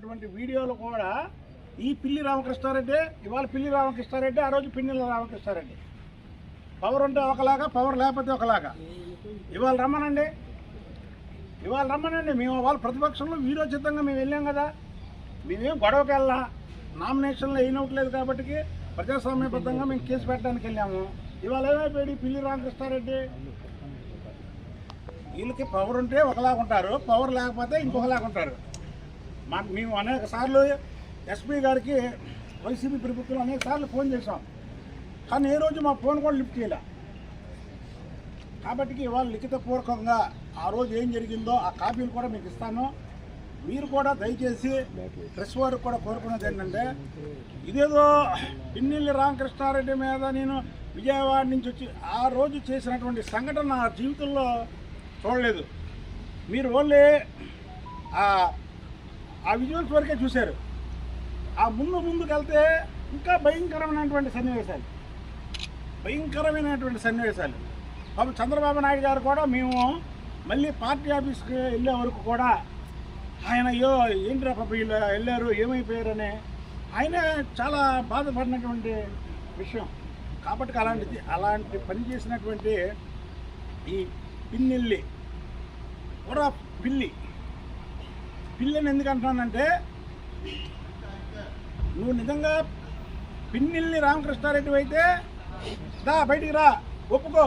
అటువంటి వీడియోలు కూడా ఈ పిల్లి రామకృష్ణారెడ్డి ఇవాళ పిల్లి రామకృష్ణారెడ్డి ఆ రోజు పిన్నెల రామకృష్ణారెడ్డి. పవర్ ఉంటే ఒకలాగా పవర్ లేకపోతే ఒకలాగా. ఇవాళ రమ్మనండి. ఇవాళ రమ్మనండి. మేము వాళ్ళ ప్రతిపక్షంలో వీరోచితంగా మేము వెళ్ళాం కదా. మేమేం గొడవకి వెళ్ళా నామినేషన్లో అయినట్లేదు కాబట్టి ప్రజాస్వామ్యబద్ధంగా మేము కేసు పెట్టడానికి వెళ్ళాము. ఇవాళ ఏమైపోయాడు పిల్లి రామకృష్ణారెడ్డి? వీళ్ళకి పవర్ ఉంటే ఒకలాగా ఉంటారు పవర్ లేకపోతే ఇంకొకలాగా ఉంటారు మాకు మేము అనేక సార్లు ఎస్పీ గారికి వైసీపీ ప్రభుత్వం అనేక సార్లు ఫోన్ చేశాం. కానీ ఏ రోజు మా ఫోన్ కూడా లిఫ్ట్ చేయలే. కాబట్టి ఇవాళ లిఖితపూర్వకంగా ఆ రోజు ఏం జరిగిందో ఆ కాపీలు కూడా మీకు ఇస్తాను. మీరు కూడా దయచేసి ప్రెస్ వారికి కూడా కోరుకున్నది ఏంటంటే ఇదేదో పిన్నెల్లి రామకృష్ణారెడ్డి మీద నేను విజయవాడ నుంచి వచ్చి ఆ రోజు చేసినటువంటి సంఘటన నా జీవితంలో చూడలేదు. మీరు ఓన్లీ ఆ విజువల్స్ వరకే చూశారు. ఆ ముందు ముందుకు వెళ్తే ఇంకా భయంకరమైనటువంటి సన్నివేశాలు. భయంకరమైనటువంటి సన్నివేశాలు. బాబు చంద్రబాబు నాయుడు గారు కూడా మేము మళ్ళీ పార్టీ ఆఫీస్కి వెళ్ళే వరకు కూడా ఆయన అయ్యో ఏంటి పాప వీళ్ళు వెళ్ళారు ఏమైపోయారని ఆయన చాలా బాధపడినటువంటి విషయం. కాబట్టి అలాంటిది అలాంటి పని చేసినటువంటి ఈ పిన్నెల్లి కూడా పిల్లి పిల్లని ఎందుకు అంటున్నానంటే నువ్వు నిజంగా పిన్నిల్ని రామకృష్ణారెడ్డి అయితే దా బయటికి రా ఒప్పుకో.